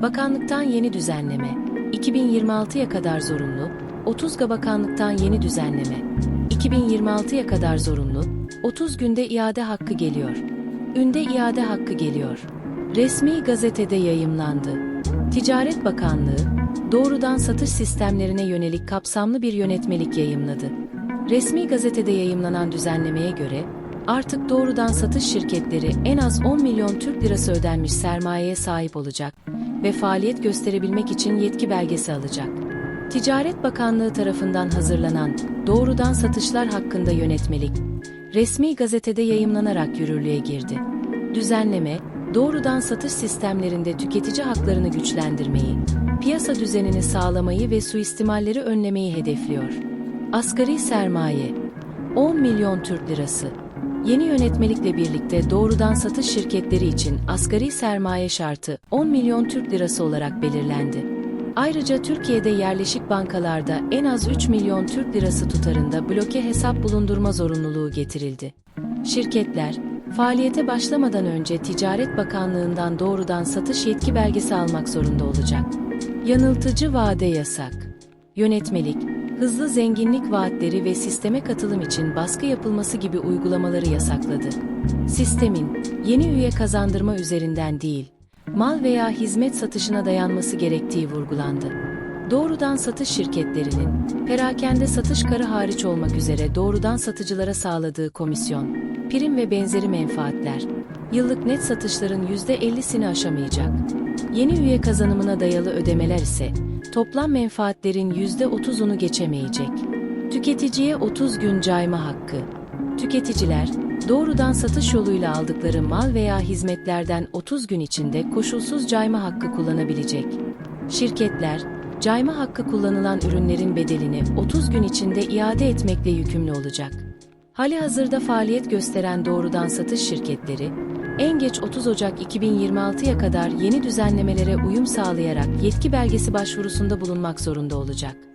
Bakanlıktan yeni düzenleme. 2026'ya kadar zorunlu. 30 bakanlıktan yeni düzenleme. 2026'ya kadar zorunlu. 30 günde iade hakkı geliyor. Ünde iade hakkı geliyor. Resmi gazetede yayımlandı. Ticaret Bakanlığı, doğrudan satış sistemlerine yönelik kapsamlı bir yönetmelik yayımladı. Resmi gazetede yayımlanan düzenlemeye göre, artık doğrudan satış şirketleri en az 10 milyon Türk lirası ödenmiş sermayeye sahip olacak ve faaliyet gösterebilmek için yetki belgesi alacak. Ticaret Bakanlığı tarafından hazırlanan doğrudan satışlar hakkında yönetmelik, resmi gazetede yayımlanarak yürürlüğe girdi. Düzenleme, doğrudan satış sistemlerinde tüketici haklarını güçlendirmeyi, piyasa düzenini sağlamayı ve suistimalleri önlemeyi hedefliyor. Asgari sermaye 10 milyon Türk lirası. Yeni yönetmelikle birlikte doğrudan satış şirketleri için asgari sermaye şartı 10 milyon Türk lirası olarak belirlendi. Ayrıca Türkiye'de yerleşik bankalarda en az 3 milyon Türk lirası tutarında bloke hesap bulundurma zorunluluğu getirildi. Şirketler, faaliyete başlamadan önce Ticaret Bakanlığı'ndan doğrudan satış yetki belgesi almak zorunda olacak. Yanıltıcı vade yasak. Yönetmelik, hızlı zenginlik vaatleri ve sisteme katılım için baskı yapılması gibi uygulamaları yasakladı. Sistemin, yeni üye kazandırma üzerinden değil, mal veya hizmet satışına dayanması gerektiği vurgulandı. Doğrudan satış şirketlerinin, perakende satış karı hariç olmak üzere doğrudan satıcılara sağladığı komisyon, prim ve benzeri menfaatler, yıllık net satışların %50'sini aşamayacak. Yeni üye kazanımına dayalı ödemeler ise, toplam menfaatlerin %30'unu geçemeyecek. Tüketiciye 30 gün cayma hakkı. Tüketiciler, doğrudan satış yoluyla aldıkları mal veya hizmetlerden 30 gün içinde koşulsuz cayma hakkı kullanabilecek. Şirketler, cayma hakkı kullanılan ürünlerin bedelini 30 gün içinde iade etmekle yükümlü olacak. Hali hazırda faaliyet gösteren doğrudan satış şirketleri, en geç 30 Ocak 2026'ya kadar yeni düzenlemelere uyum sağlayarak yetki belgesi başvurusunda bulunmak zorunda olacak.